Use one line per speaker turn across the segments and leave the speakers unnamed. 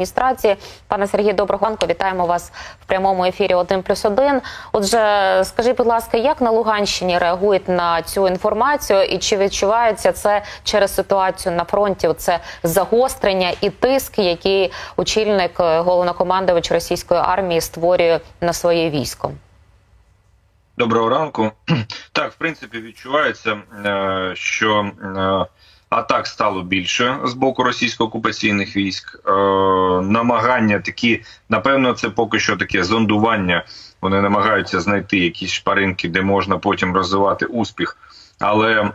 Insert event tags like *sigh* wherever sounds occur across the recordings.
адміністрації. Пане Сергію, доброго. Вітаємо вас в прямому ефірі «1 плюс 1». Отже, скажіть, будь ласка, як на Луганщині реагують на цю інформацію, і чи відчувається це через ситуацію на фронті? Це загострення і тиск, який очільник е, головнокомандувач російської армії створює на своє військо?
Доброго ранку. *clears throat* Так, в принципі, відчувається, е, що е, атак стало більше з боку російсько-окупаційних військ. Е, намагання такі, напевно, це поки що таке зондування. Вони намагаються знайти якісь шпаринки, де можна потім розвивати успіх. Але е,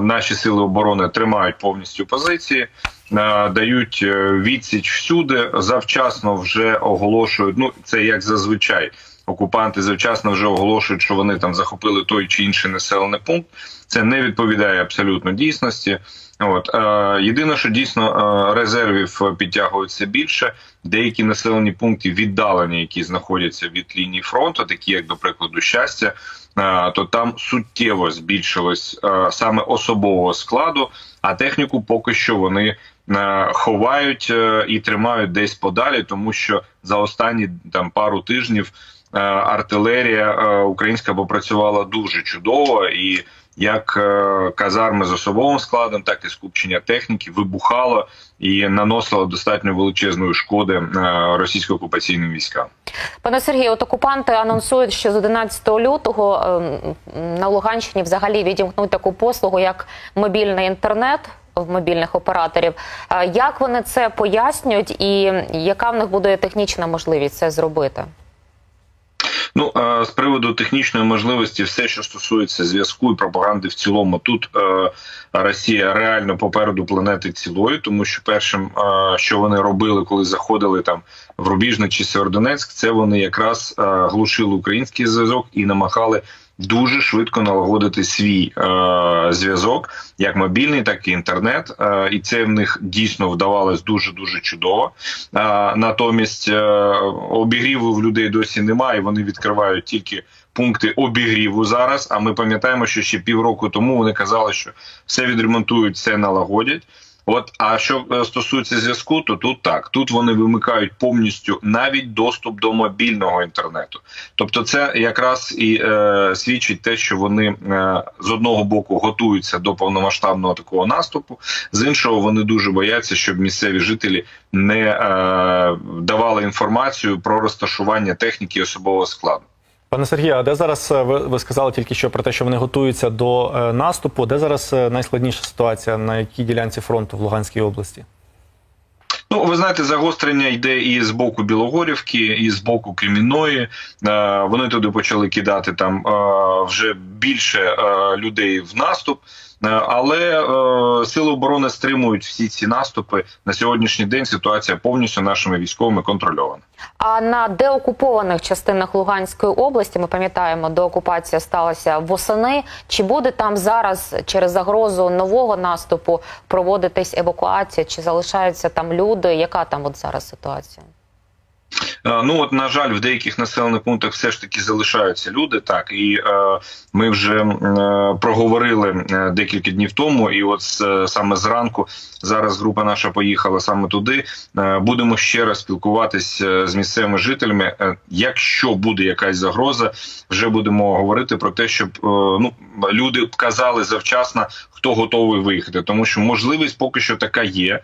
наші сили оборони тримають повністю позиції, е, дають відсіч всюди. Завчасно вже оголошують. Ну це як зазвичай окупанти завчасно вже оголошують, що вони там захопили той чи інший населений пункт. Це не відповідає абсолютно дійсності. От е, єдине, що дійсно е, резервів підтягується більше. Деякі населені пункти віддалені, які знаходяться від лінії фронту, такі як до прикладу щастя. Е, то там суттєво збільшилось е, саме особового складу, а техніку поки що вони е, ховають е, і тримають десь подалі, тому що за останні там пару тижнів Е, артилерія е, українська попрацювала дуже чудово і. Як е, казарми з особовим складом, так і скупчення техніки вибухало і наносило достатньо величезної шкоди російсько-окупаційним військам.
Пане Сергію, от окупанти анонсують, що з 11 лютого ем, на Луганщині взагалі відімкнуть таку послугу, як мобільний інтернет в мобільних операторів. Як вони це пояснюють, і яка в них буде технічна можливість це зробити?
Ну з приводу технічної можливості, все, що стосується зв'язку і пропаганди, в цілому, тут е, Росія реально попереду планети цілої, тому що першим, е, що вони робили, коли заходили там в Рубіжне чи Северодонецьк, це вони якраз е, глушили український зв'язок і намагали дуже швидко налагодити свій е, зв'язок, як мобільний, так і інтернет. Е, і це в них дійсно вдавалось дуже дуже чудово. Е, натомість е, обігріву в людей досі немає. Вони відкривають тільки. Пункти обігріву зараз. А ми пам'ятаємо, що ще півроку тому вони казали, що все відремонтують, все налагодять. От, а що е, стосується зв'язку, то тут так тут вони вимикають повністю навіть доступ до мобільного інтернету. Тобто, це якраз і е, свідчить те, що вони е, з одного боку готуються до повномасштабного такого наступу, з іншого вони дуже бояться, щоб місцеві жителі не е, давали інформацію про розташування техніки особового складу.
Пане Сергію, а де зараз е, ви, ви сказали тільки що про те, що вони готуються до е, наступу? Де зараз е, найскладніша ситуація на якій ділянці фронту в Луганській області?
Ну, ви знаєте, загострення йде і з боку Білогорівки, і з боку Кремінної. Вони туди почали кидати там вже більше людей в наступ. Е, але е, сили оборони стримують всі ці наступи на сьогоднішній день. Ситуація повністю нашими військовими контрольована.
А на деокупованих частинах Луганської області ми пам'ятаємо, деокупація сталася восени. Чи буде там зараз через загрозу нового наступу проводитись евакуація? Чи залишаються там люди? Яка там от зараз ситуація?
Е, ну от на жаль, в деяких населених пунктах все ж таки залишаються люди. Так і е, ми вже е, проговорили декілька днів тому, і от саме зранку зараз група наша поїхала саме туди. Будемо ще раз спілкуватися з місцевими жителями. Якщо буде якась загроза, вже будемо говорити про те, щоб ну люди казали завчасно, хто готовий виїхати, тому що можливість поки що така є.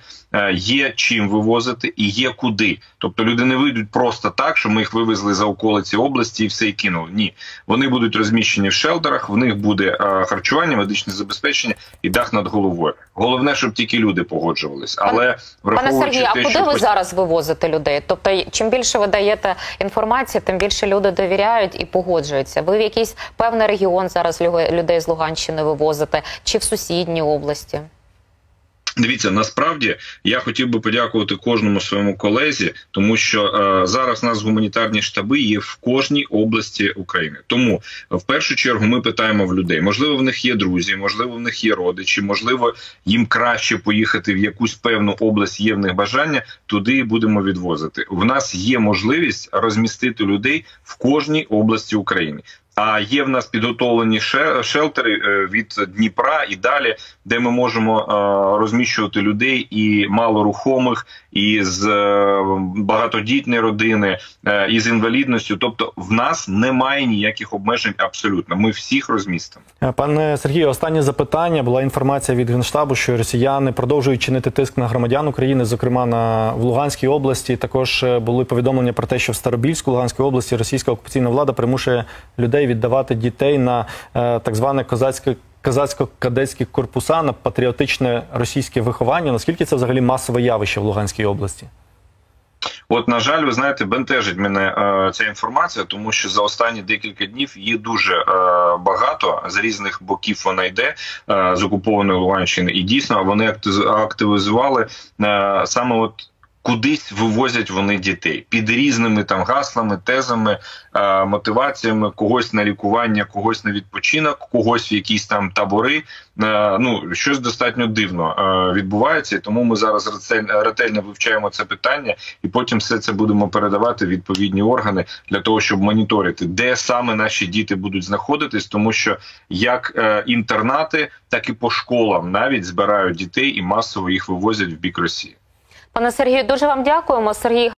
Є чим вивозити і є куди. Тобто люди не вийдуть просто так, що ми їх вивезли за околиці області і все і кинули. Ні, вони будуть розміщені в шелтерах. В них буде е, харчування, медичне забезпечення і дах над головою. Головне, щоб тільки люди погоджувались. Але
Пане Сергію, а куди ви зараз вивозите людей? Тобто, чим більше ви даєте інформації, тим більше люди довіряють і погоджуються. Ви в якийсь певний регіон зараз людей з Луганщини вивозите чи в сусідній області?
Дивіться, насправді я хотів би подякувати кожному своєму колезі, тому що е, зараз у нас гуманітарні штаби є в кожній області України. Тому в першу чергу ми питаємо в людей: можливо, в них є друзі, можливо, в них є родичі, можливо, їм краще поїхати в якусь певну область. Є в них бажання туди будемо відвозити. В нас є можливість розмістити людей в кожній області України. А є в нас підготовлені ше- шелтери е, від Дніпра і далі, де ми можемо е, розміщувати людей і малорухомих, і з е, багатодітної родини, і з інвалідністю. Тобто, в нас немає ніяких обмежень абсолютно. Ми всіх розмістимо.
Пане Сергію, останнє запитання. Була інформація від Генштабу, що росіяни продовжують чинити тиск на громадян України, зокрема на в Луганській області. Також були повідомлення про те, що в Старобільську Луганській області російська окупаційна влада примушує людей віддавати дітей на е, так зване козацьке. Козацько-кадетські корпуса на патріотичне російське виховання. Наскільки це взагалі масове явище в Луганській області?
От, на жаль, ви знаєте, бентежить мене е, ця інформація, тому що за останні декілька днів є дуже е, багато з різних боків вона йде е, з окупованої Луганщини, і дійсно вони акти- активізували е, саме от. Кудись вивозять вони дітей під різними там гаслами, тезами, е, мотиваціями, когось на лікування, когось на відпочинок, когось в якісь там табори. Е, ну щось достатньо дивно е, відбувається, і тому ми зараз ретель- ретельно вивчаємо це питання, і потім все це будемо передавати в відповідні органи для того, щоб моніторити, де саме наші діти будуть знаходитись, тому що як е, інтернати, так і по школам навіть збирають дітей і масово їх вивозять в бік Росії.
Пане Сергію, дуже вам дякуємо. Сергій